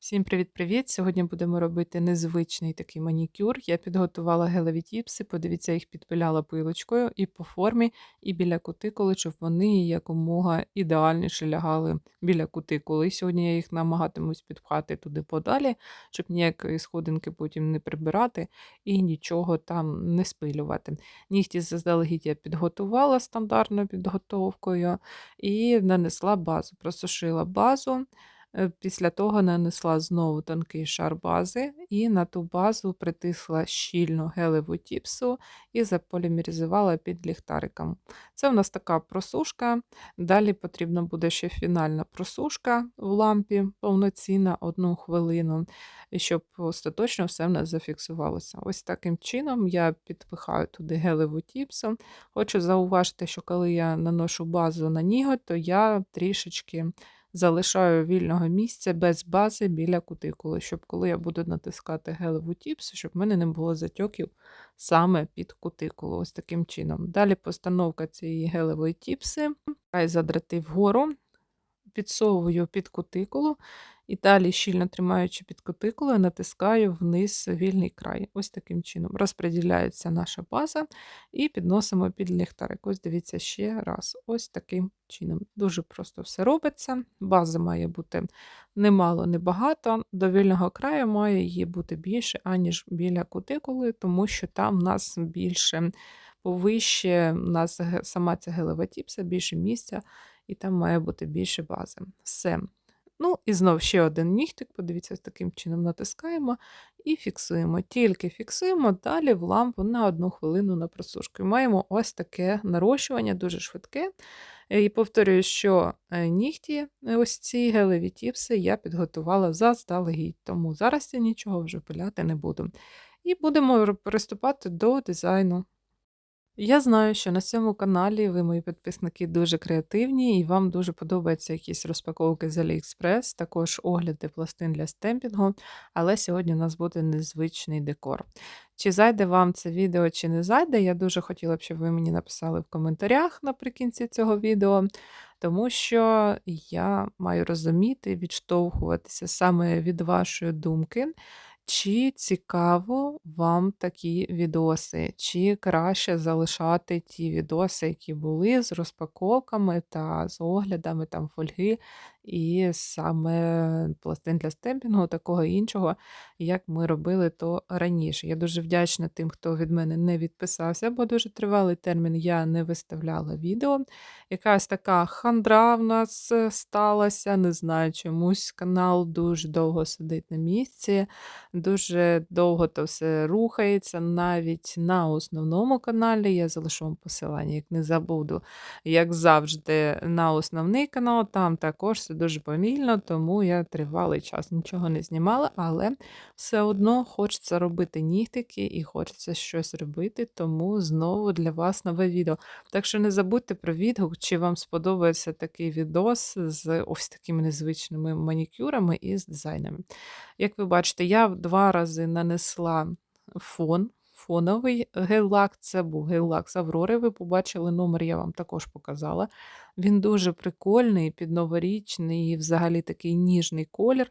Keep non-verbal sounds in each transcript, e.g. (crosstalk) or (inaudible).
Всім привіт-привіт! Сьогодні будемо робити незвичний такий манікюр. Я підготувала гелеві тіпси, подивіться, їх підпиляла пилочкою і по формі, і біля кутикули, щоб вони якомога ідеальніше лягали біля кутикули. Сьогодні я їх намагатимусь підпхати туди подалі, щоб ніякої сходинки потім не прибирати і нічого там не спилювати. Нігті заздалегідь я підготувала стандартною підготовкою і нанесла базу, просушила базу. Е, Після того нанесла знову тонкий шар бази і на ту базу притисла щільну гелеву тіпсу і заполімеризувала під ліхтариком. Це в нас така просушка. Далі потрібна буде ще фінальна просушка в лампі, повноцінна одну хвилину, щоб остаточно все в нас зафіксувалося. Ось таким чином я підпихаю туди гелеву тіпсу. Хочу зауважити, що коли я наношу базу на ніготь, то я трішечки залишаю вільного місця без бази біля кутикули, щоб коли я буду натискати гелеву тіпс, щоб в мене не було затьоків саме під кутикулу. Ось таким чином. Далі постановка цієї гелевої тіпси, хай задрати вгору, підсовую під кутикулу і далі, щільно тримаючи під кутикулою, натискаю вниз вільний край. Ось таким чином. Розподіляється наша база і підносимо під ліхтарик. Ось дивіться ще раз. Ось таким чином. Дуже просто все робиться. База має бути немало, небагато. До вільного краю має її бути більше, аніж біля кутикули, тому що там в нас більше повище, у нас сама ця гелева тіпса, більше місця, і там має бути більше бази. Все. Ну, і знов ще один нігтик, подивіться, таким чином натискаємо і фіксуємо. Тільки фіксуємо далі в лампу на одну хвилину на просушку. І маємо ось таке нарощування, дуже швидке. І повторюю, що е, нігті, е, ось ці гелеві тіпси, я підготувала заздалегідь, тому зараз я нічого вже пиляти не буду. І будемо приступати до дизайну. Я знаю, що на цьому каналі ви, мої підписники, дуже креативні, і вам дуже подобаються якісь розпаковки з AliExpress, також огляди пластин для стемпінгу, але сьогодні у нас буде незвичний декор. Чи зайде вам це відео, чи не зайде, я дуже хотіла б, щоб ви мені написали в коментарях наприкінці цього відео, тому що я маю розуміти, відштовхуватися саме від вашої думки. Чи цікаво вам такі відоси? Чи краще залишати ті відоси, які були з розпаковками та з оглядами там фольги, і саме пластин для стемпінгу, такого іншого, як ми робили то раніше. Я дуже вдячна тим, хто від мене не відписався, бо дуже тривалий термін я не виставляла відео. Якась така хандра в нас е, сталася, не знаю, чомусь канал дуже довго сидить на місці, дуже довго то все рухається. Навіть на основному каналі я залишу вам посилання, як не забуду, як завжди, на основний канал, там також все дуже повільно, тому я тривалий час нічого не знімала, але все одно хочеться робити нігтики і хочеться щось робити, тому знову для вас нове відео. Так що не забудьте про відгук, чи вам сподобається такий відос з ось такими незвичними манікюрами і з дизайнами. Як ви бачите, я два рази нанесла фон. Фоновий гель-лак, це був гель-лак з Аврори. Ви побачили номер, я вам також показала. Він дуже прикольний, підноворічний і взагалі такий ніжний колір.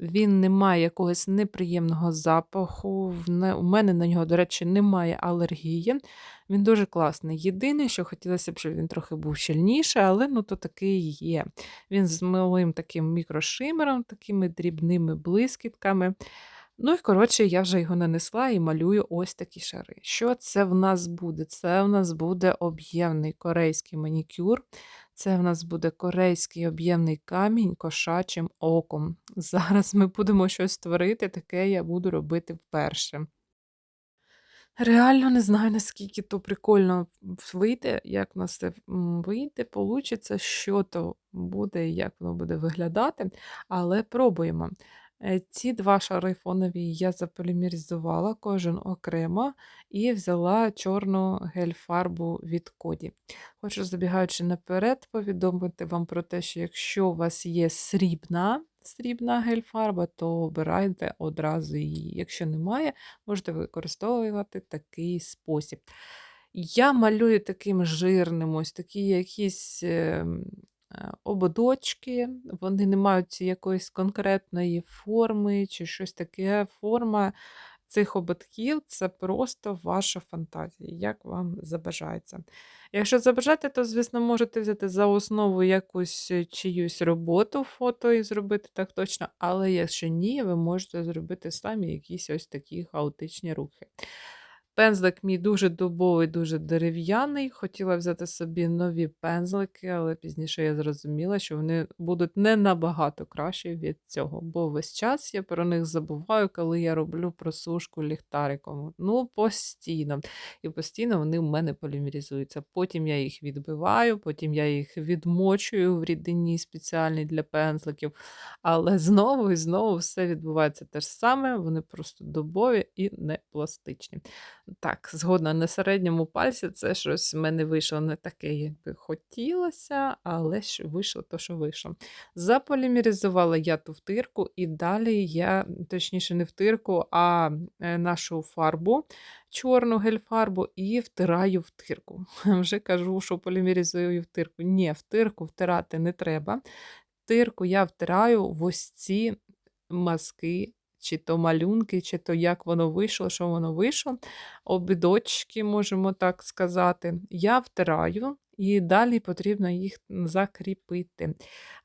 Він не має якогось неприємного запаху. У мене на нього, до речі, немає алергії. Він дуже класний. Єдине, що хотілося б, щоб він трохи був щільніший, але ну то такий є. Він з малим таким мікрошимером, такими дрібними блискітками. Ну і, коротше, я вже його нанесла і малюю ось такі шари. Що це в нас буде? Це в нас буде об'ємний корейський манікюр. Це в нас буде корейський об'ємний камінь кошачим оком. Зараз ми будемо щось створити, таке я буду робити вперше. Реально не знаю, наскільки то прикольно вийде, як в нас це вийде, получиться, що то буде і як воно буде виглядати, але пробуємо. Е, ці два шари фонові я заполімеризувала кожен окремо і взяла чорну гель-фарбу від коді. Хочу, забігаючи наперед, повідомити вам про те, що якщо у вас є срібна, срібна гель-фарба, то обирайте одразу її. Якщо немає, можете використовувати такий спосіб. Я малюю таким жирним, ось такі якісь ем, ободочки, вони не мають якоїсь конкретної форми чи щось таке. Форма цих ободків це просто ваша фантазія, як вам забажається. Якщо забажаєте, то, звісно, можете взяти за основу якусь е, чиюсь роботу, фото і зробити так точно, але якщо ні, ви можете зробити самі якісь ось такі хаотичні рухи. Пензлик мій дуже дубовий, дуже дерев'яний. Хотіла взяти собі нові пензлики, але пізніше я зрозуміла, що вони будуть не набагато кращі від цього, бо весь час я про них забуваю, коли я роблю просушку ліхтариком. Ну, постійно. І постійно вони в мене полімерізуються. Потім я їх відбиваю, потім я їх відмочую в рідині спеціальній для пензликів. Але знову і знову все відбувається те ж саме, вони просто дубові і не пластичні. Так, згодна на середньому пальці це щось в мене вийшло не таке, як би хотілося, але ж вийшло то, що вийшло. Заполімеризувала я ту втирку, і далі я, точніше, не втирку, а е, нашу фарбу, чорну гель-фарбу, і втираю втирку. (laughs) Вже кажу, що полімеризую втирку. Ні, втирку втирати не треба. Втирку я втираю в ось ці мазки чи то малюнки, чи то як воно вийшло, що воно вийшло. Обідочки, можемо так сказати. Я втираю, і далі потрібно їх закріпити.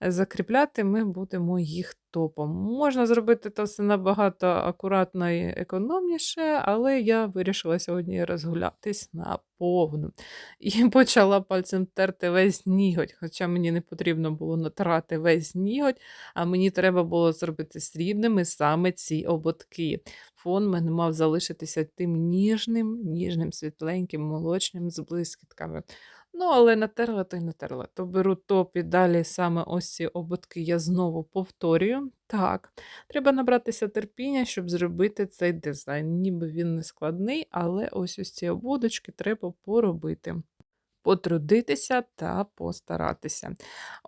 Закріпляти ми будемо їх топом. Можна зробити це все набагато акуратно і економніше, але я вирішила сьогодні розгулятись на повну. І (laughs) почала пальцем терти весь ніготь, хоча мені не потрібно було натирати весь ніготь, а мені треба було зробити срібними саме ці ободки. Фон мене мав залишитися тим ніжним, ніжним, світленьким, молочним з блискітками. Ну, але натерла, то й натерла. То беру топ і далі саме ось ці ободки я знову повторюю. Так, треба набратися терпіння, щоб зробити цей дизайн. Ніби він не складний, але ось ось ці ободочки треба поробити потрудитися та постаратися.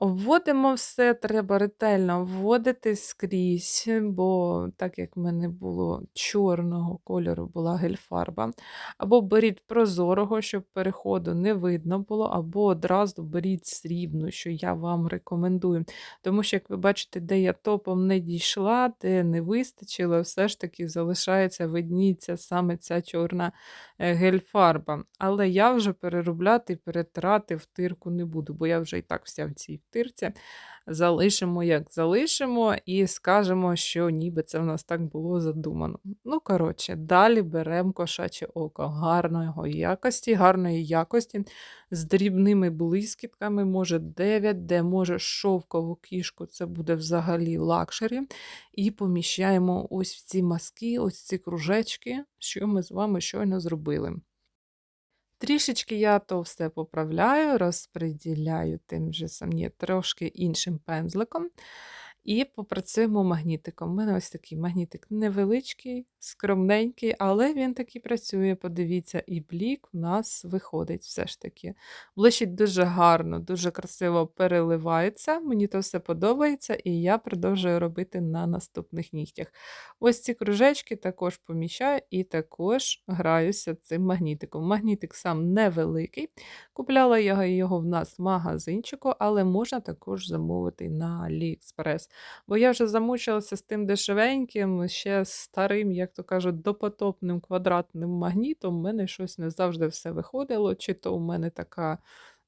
Вводимо все, треба ретельно вводити скрізь, бо так як в мене було чорного кольору, була гельфарба. Або беріть прозорого, щоб переходу не видно було, або одразу беріть срібну, що я вам рекомендую. Тому що, як ви бачите, де я топом не дійшла, де не вистачило, все ж таки залишається, видніться саме ця чорна е, гельфарба. Але я вже переробляти перетирати втирку не буду, бо я вже і так вся в цій втирці. Залишимо, як залишимо, і скажемо, що ніби це в нас так було задумано. Ну, коротше, далі беремо кошаче око гарної якості, гарної якості, з дрібними блискітками, може 9, де може шовкову кішку, це буде взагалі лакшері. І поміщаємо ось в ці маски, ось ці кружечки, що ми з вами щойно зробили. Трішечки я то все поправляю, розподіляю тим же самі трошки іншим пензликом. І попрацюємо магнітиком. У мене ось такий магнітик невеличкий, скромненький, але він таки працює. Подивіться, і блік в нас виходить все ж таки. Блищить дуже гарно, дуже красиво переливається. Мені то все подобається, і я продовжую робити на наступних нігтях. Ось ці кружечки також поміщаю і також граюся цим магнітиком. Магнітик сам невеликий. Купляла я його в нас в магазинчику, але можна також замовити на AliExpress. Бо я вже замучилася з тим дешевеньким, ще старим, як то кажуть, допотопним квадратним магнітом. У мене щось не завжди все виходило, чи то у мене така.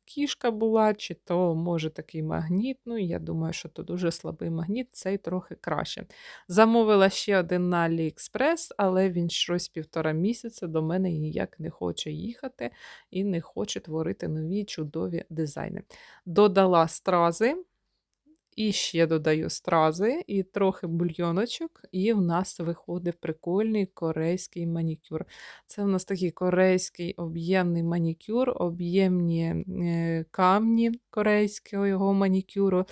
Кішка була, чи то, може, такий магніт. Ну, я думаю, що то дуже слабий магніт, цей трохи краще. Замовила ще один на AliExpress, але він щось півтора місяця до мене ніяк не хоче їхати і не хоче творити нові чудові дизайни. Додала стрази. І ще додаю стрази і трохи бульйоночок, і в нас виходить прикольний корейський манікюр. Це в нас такий корейський об'ємний манікюр, об'ємні е, камні корейського його манікюру,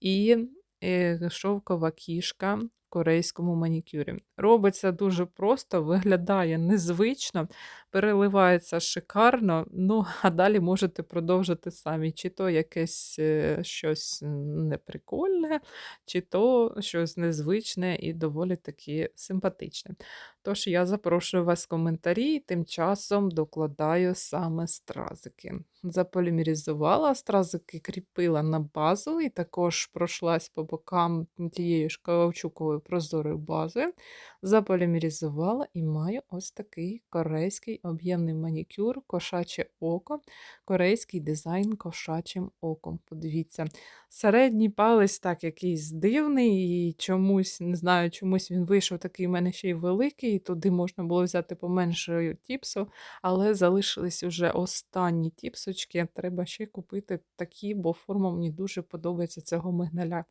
і е, шовкова кішка корейському манікюрі. Робиться дуже просто, виглядає незвично, переливається шикарно. Ну, а далі можете продовжити самі. Чи то якесь е, щось неприкольне, чи то щось незвичне і доволі таки симпатичне. Тож я запрошую вас в коментарі, і тим часом докладаю саме стразики. Заполімеризувала, стразики кріпила на базу і також пройшлась по бокам тією ж каучуковою прозорою базою. Заполімеризувала і маю ось такий корейський об'ємний манікюр, кошаче око, корейський дизайн кошачим оком. Подивіться, середній палець так якийсь дивний, і чомусь, не знаю, чомусь він вийшов такий в мене ще й великий, і туди можна було взяти поменшою тіпсу, але залишились уже останні тіпсочки. Треба ще купити такі, бо форма мені дуже подобається цього мигналя.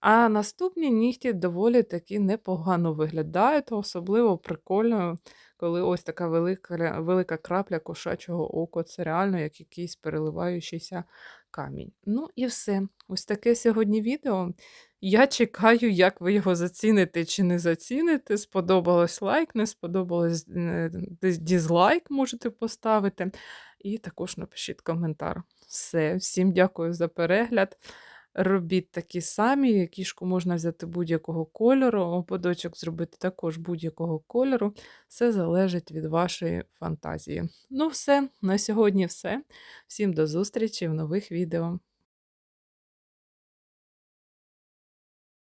А наступні нігті доволі таки непогано виглядають, особливо прикольно, коли ось така велика, велика крапля кошачого ока. Це реально як якийсь переливаючийся камінь. Ну і все. Ось таке сьогодні відео. Я чекаю, як ви його заціните чи не заціните. Сподобалось лайк, не сподобалось е, дізлайк можете поставити. І також напишіть коментар. Все, всім дякую за перегляд. Робіть такі самі, кішку можна взяти будь-якого кольору, ободочок зробити також будь-якого кольору. Все залежить від вашої фантазії. Ну, все, на сьогодні все. Всім до зустрічі в нових відео.